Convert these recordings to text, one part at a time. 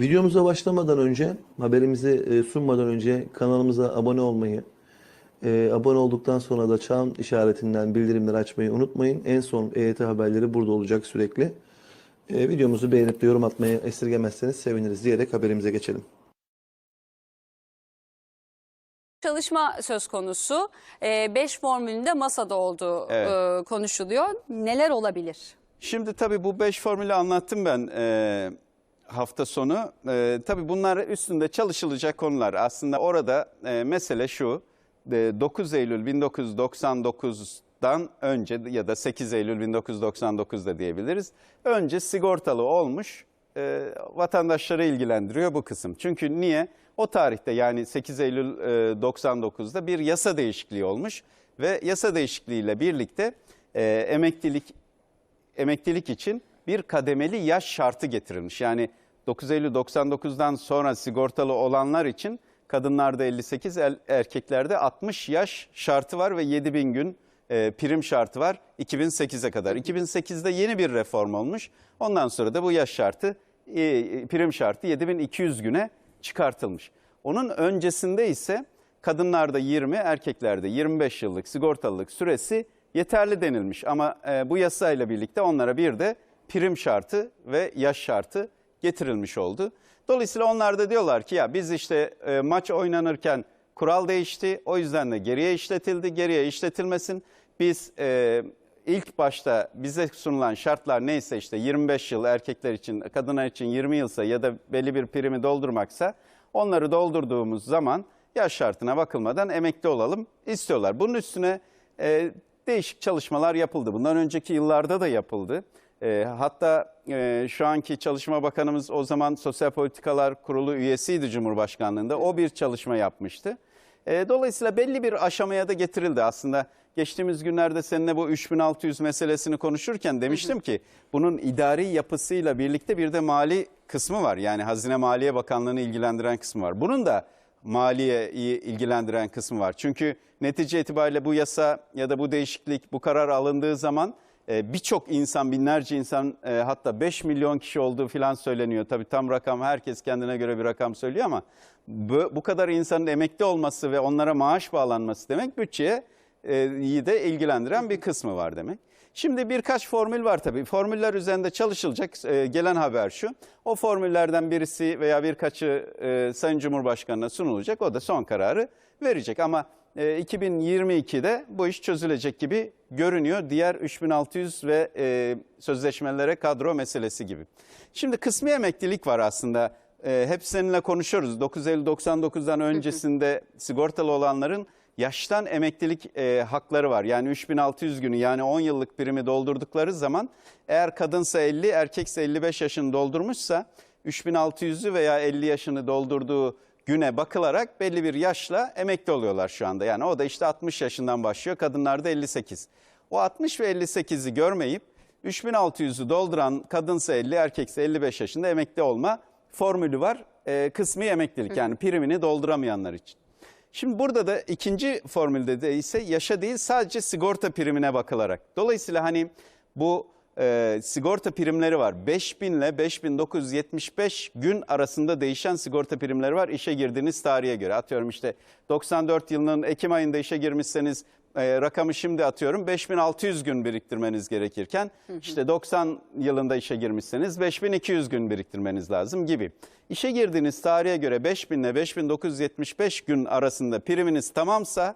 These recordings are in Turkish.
Videomuza başlamadan önce, haberimizi e, sunmadan önce kanalımıza abone olmayı, e, abone olduktan sonra da çan işaretinden bildirimleri açmayı unutmayın. En son EYT haberleri burada olacak sürekli. E, videomuzu beğenip de yorum atmayı esirgemezseniz seviniriz diyerek haberimize geçelim. çalışma söz konusu. 5 formülünde masada olduğu Evet. e, konuşuluyor. Neler olabilir? Şimdi tabii bu 5 formülü anlattım ben e, hafta sonu. E, tabii bunlar üstünde çalışılacak konular. Aslında orada e, mesele şu. e, 9 Eylül 1999'dan önce ya da 8 Eylül 1999'da diyebiliriz. Önce sigortalı olmuş e, vatandaşları ilgilendiriyor bu kısım. Çünkü niye? O tarihte yani 8 Eylül e, 99'da bir yasa değişikliği olmuş ve yasa değişikliğiyle birlikte e, emeklilik emeklilik için bir kademeli yaş şartı getirilmiş. Yani 9 Eylül 99'dan sonra sigortalı olanlar için kadınlarda 58, er- erkeklerde 60 yaş şartı var ve 7000 gün e, prim şartı var 2008'e kadar. 2008'de yeni bir reform olmuş. Ondan sonra da bu yaş şartı, e, prim şartı 7200 güne çıkartılmış. Onun öncesinde ise kadınlarda 20, erkeklerde 25 yıllık sigortalılık süresi yeterli denilmiş. Ama e, bu yasayla birlikte onlara bir de prim şartı ve yaş şartı getirilmiş oldu. Dolayısıyla onlar da diyorlar ki ya biz işte e, maç oynanırken kural değişti. O yüzden de geriye işletildi. Geriye işletilmesin. Biz e, ilk başta bize sunulan şartlar neyse işte 25 yıl erkekler için, kadınlar için 20 yılsa ya da belli bir primi doldurmaksa onları doldurduğumuz zaman yaş şartına bakılmadan emekli olalım istiyorlar. Bunun üstüne e, değişik çalışmalar yapıldı. Bundan önceki yıllarda da yapıldı. E, hatta e, şu anki Çalışma Bakanımız o zaman Sosyal Politikalar Kurulu üyesiydi Cumhurbaşkanlığında. O bir çalışma yapmıştı. E, dolayısıyla belli bir aşamaya da getirildi aslında. Geçtiğimiz günlerde seninle bu 3600 meselesini konuşurken demiştim ki bunun idari yapısıyla birlikte bir de mali kısmı var. Yani Hazine Maliye Bakanlığı'nı ilgilendiren kısmı var. Bunun da maliyeyi ilgilendiren kısmı var. Çünkü netice itibariyle bu yasa ya da bu değişiklik, bu karar alındığı zaman birçok insan, binlerce insan e, hatta 5 milyon kişi olduğu falan söyleniyor. Tabii tam rakam herkes kendine göre bir rakam söylüyor ama bu, kadar insanın emekli olması ve onlara maaş bağlanması demek bütçeye e, de ilgilendiren bir kısmı var demek. Şimdi birkaç formül var tabii. Formüller üzerinde çalışılacak. E, gelen haber şu. O formüllerden birisi veya birkaçı e, Sayın Cumhurbaşkanı'na sunulacak. O da son kararı verecek. Ama e, 2022'de bu iş çözülecek gibi görünüyor. Diğer 3600 ve e, sözleşmelere kadro meselesi gibi. Şimdi kısmi emeklilik var aslında. E, hep seninle konuşuyoruz. 9 Eylül 99'dan öncesinde sigortalı olanların yaştan emeklilik e, hakları var. Yani 3600 günü yani 10 yıllık primi doldurdukları zaman eğer kadınsa 50 erkekse 55 yaşını doldurmuşsa 3600'ü veya 50 yaşını doldurduğu güne bakılarak belli bir yaşla emekli oluyorlar şu anda. Yani o da işte 60 yaşından başlıyor kadınlarda 58. O 60 ve 58'i görmeyip 3600'ü dolduran kadınsa 50 erkekse 55 yaşında emekli olma formülü var. E, kısmi emeklilik yani primini dolduramayanlar için. Şimdi burada da ikinci formülde de ise yaşa değil sadece sigorta primine bakılarak. Dolayısıyla hani bu e, sigorta primleri var. 5000 ile 5975 gün arasında değişen sigorta primleri var işe girdiğiniz tarihe göre. Atıyorum işte 94 yılının Ekim ayında işe girmişseniz e, rakamı şimdi atıyorum 5600 gün biriktirmeniz gerekirken işte 90 yılında işe girmişseniz 5200 gün biriktirmeniz lazım gibi. İşe girdiğiniz tarihe göre 5000 ile 5975 gün arasında priminiz tamamsa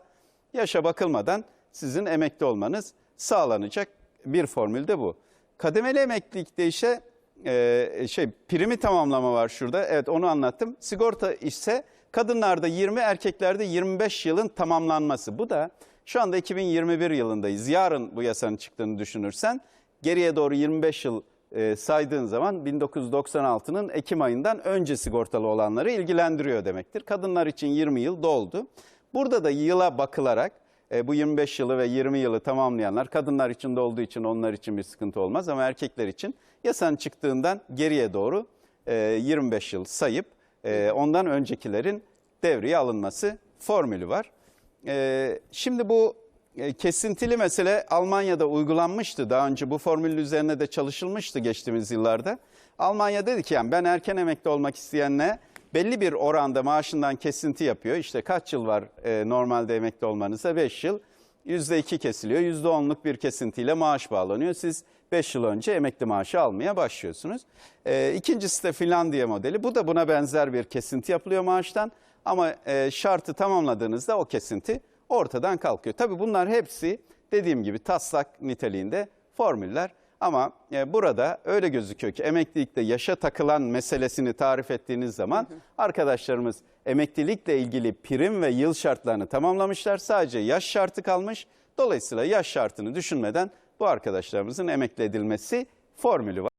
yaşa bakılmadan sizin emekli olmanız sağlanacak bir formül de bu. Kademeli emeklilikte ise e, şey primi tamamlama var şurada. Evet onu anlattım. Sigorta ise kadınlarda 20 erkeklerde 25 yılın tamamlanması. Bu da şu anda 2021 yılındayız. Yarın bu yasanın çıktığını düşünürsen geriye doğru 25 yıl e, saydığın zaman 1996'nın Ekim ayından önce sigortalı olanları ilgilendiriyor demektir. Kadınlar için 20 yıl doldu. Burada da yıla bakılarak e, bu 25 yılı ve 20 yılı tamamlayanlar kadınlar için de olduğu için onlar için bir sıkıntı olmaz ama erkekler için yasanın çıktığından geriye doğru e, 25 yıl sayıp e, ondan öncekilerin devreye alınması formülü var. E, şimdi bu e, kesintili mesele Almanya'da uygulanmıştı. Daha önce bu formülün üzerine de çalışılmıştı geçtiğimiz yıllarda. Almanya dedi ki yani ben erken emekli olmak isteyenle belli bir oranda maaşından kesinti yapıyor. İşte kaç yıl var e, normalde emekli olmanıza? 5 yıl. %2 kesiliyor. %10'luk bir kesintiyle maaş bağlanıyor. Siz 5 yıl önce emekli maaşı almaya başlıyorsunuz. E, ikincisi de Finlandiya modeli. Bu da buna benzer bir kesinti yapılıyor maaştan. Ama e, şartı tamamladığınızda o kesinti ortadan kalkıyor. Tabii bunlar hepsi dediğim gibi taslak niteliğinde formüller. Ama e, burada öyle gözüküyor ki emeklilikte yaşa takılan meselesini tarif ettiğiniz zaman arkadaşlarımız emeklilikle ilgili prim ve yıl şartlarını tamamlamışlar. Sadece yaş şartı kalmış. Dolayısıyla yaş şartını düşünmeden bu arkadaşlarımızın emekli edilmesi formülü var.